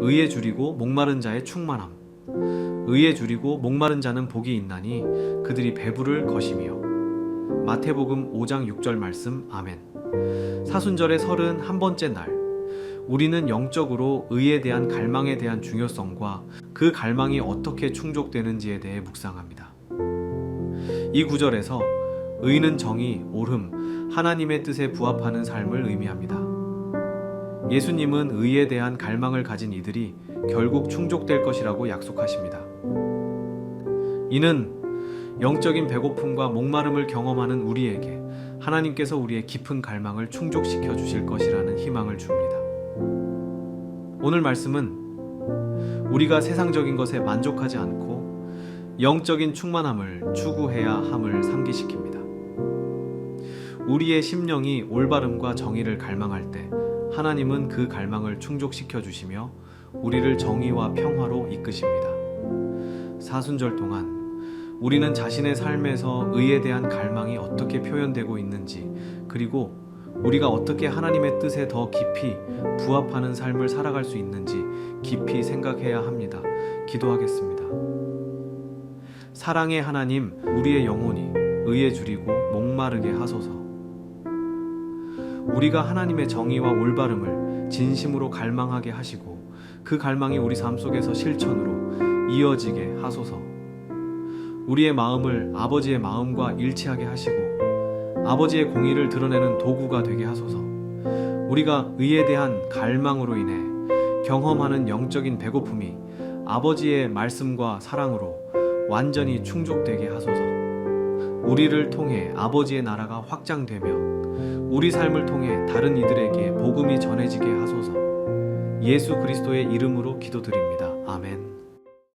의에 줄이고 목마른 자의 충만함. 의에 줄이고 목마른 자는 복이 있나니 그들이 배부를 것이며. 마태복음 5장 6절 말씀. 아멘. 사순절의 설은 한 번째 날. 우리는 영적으로 의에 대한 갈망에 대한 중요성과 그 갈망이 어떻게 충족되는지에 대해 묵상합니다. 이 구절에서 의는 정의, 옳음, 하나님의 뜻에 부합하는 삶을 의미합니다. 예수님은 의에 대한 갈망을 가진 이들이 결국 충족될 것이라고 약속하십니다. 이는 영적인 배고픔과 목마름을 경험하는 우리에게 하나님께서 우리의 깊은 갈망을 충족시켜 주실 것이라는 희망을 줍니다. 오늘 말씀은 우리가 세상적인 것에 만족하지 않고 영적인 충만함을 추구해야 함을 상기시킵니다. 우리의 심령이 올바름과 정의를 갈망할 때 하나님은 그 갈망을 충족시켜 주시며 우리를 정의와 평화로 이끄십니다. 사순절 동안 우리는 자신의 삶에서 의에 대한 갈망이 어떻게 표현되고 있는지 그리고 우리가 어떻게 하나님의 뜻에 더 깊이 부합하는 삶을 살아갈 수 있는지 깊이 생각해야 합니다. 기도하겠습니다. 사랑의 하나님, 우리의 영혼이 의에 줄이고 목마르게 하소서. 우리가 하나님의 정의와 올바름을 진심으로 갈망하게 하시고 그 갈망이 우리 삶 속에서 실천으로 이어지게 하소서. 우리의 마음을 아버지의 마음과 일치하게 하시고 아버지의 공의를 드러내는 도구가 되게 하소서. 우리가 의에 대한 갈망으로 인해 경험하는 영적인 배고픔이 아버지의 말씀과 사랑으로 완전히 충족되게 하소서. 우리를 통해 아버지의 나라가 확장되며 우리 삶을 통해 다른 이들에게 복음이 전해지게 하소서. 예수 그리스도의 이름으로 기도드립니다.